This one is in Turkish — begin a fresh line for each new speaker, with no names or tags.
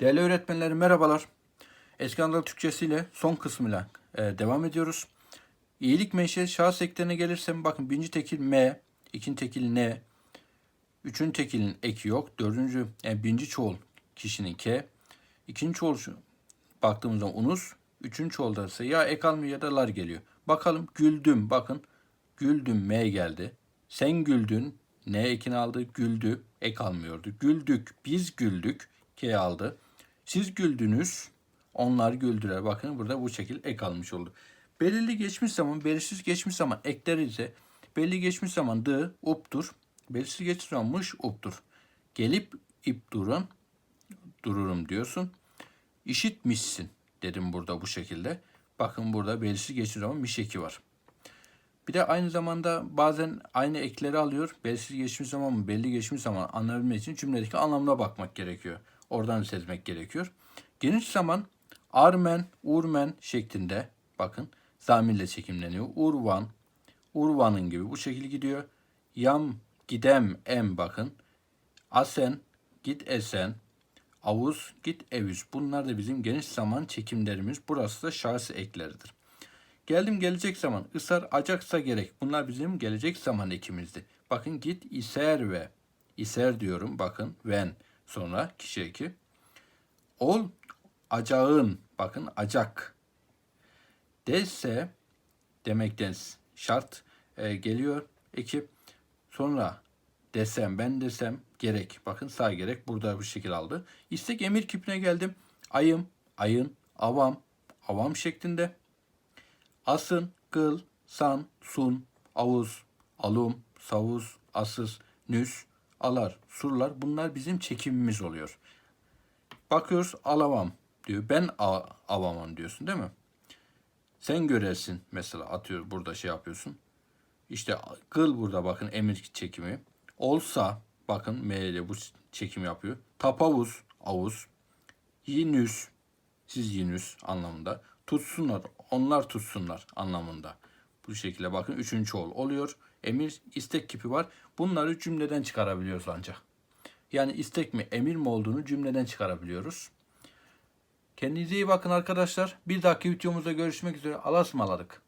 Değerli öğretmenlerim merhabalar. Eski Anadolu Türkçesi ile son kısmıyla e, devam ediyoruz. İyilik menşe şahıs eklerine gelirsem bakın birinci tekil M, ikinci tekil N, üçüncü tekilin eki yok. Dördüncü, yani birinci çoğul kişinin K, ikinci çoğul şu- baktığımız unus, üçüncü çoğulda ise ya ek almıyor ya da lar geliyor. Bakalım güldüm bakın güldüm M geldi. Sen güldün N ekini aldı güldü ek almıyordu. Güldük biz güldük K aldı. Siz güldünüz onlar güldüler. Bakın burada bu şekil ek almış oldu. Belirli geçmiş zaman, belirsiz geçmiş zaman ekleri ise belli geçmiş zaman dı, uptur. Belirsiz geçmiş zaman mış, uptur. Gelip ip durun, dururum diyorsun. İşitmişsin dedim burada bu şekilde. Bakın burada belirsiz geçmiş zaman miş eki var. Bir de aynı zamanda bazen aynı ekleri alıyor. Belirsiz geçmiş zaman mı, belli geçmiş zaman anlayabilmek için cümledeki anlamına bakmak gerekiyor. Oradan sezmek gerekiyor. Geniş zaman armen, urmen şeklinde bakın zamirle çekimleniyor. Urvan, urvanın gibi bu şekilde gidiyor. Yam, gidem, em bakın. Asen, git esen. Avuz, git evüz. Bunlar da bizim geniş zaman çekimlerimiz. Burası da şahsi ekleridir. Geldim gelecek zaman. Isar acaksa gerek. Bunlar bizim gelecek zaman ekimizdi. Bakın git iser ve. iser diyorum. Bakın ven. Sonra kişi eki. Ol acağın. Bakın acak. Dese demekten şart e, geliyor ekip. Sonra desem ben desem gerek. Bakın sağ gerek burada bu şekil aldı. İstek emir kipine geldim. Ayım, ayın, avam, avam şeklinde. Asın, kıl, san, sun, avuz, alum, savuz, asız, nüs, alar, surlar bunlar bizim çekimimiz oluyor. Bakıyoruz alamam diyor. Ben a- avamam diyorsun değil mi? Sen görersin mesela atıyor burada şey yapıyorsun. İşte kıl burada bakın emir çekimi. Olsa bakın M bu çekim yapıyor. Tapavuz, avuz. Yinüs, siz yinüs anlamında. Tutsunlar, onlar tutsunlar anlamında. Bu şekilde bakın üçüncü çoğul oluyor. Emir, istek kipi var. Bunları cümleden çıkarabiliyoruz ancak. Yani istek mi, emir mi olduğunu cümleden çıkarabiliyoruz. Kendinize iyi bakın arkadaşlar. Bir dahaki videomuzda görüşmek üzere. Allah'a ısmarladık.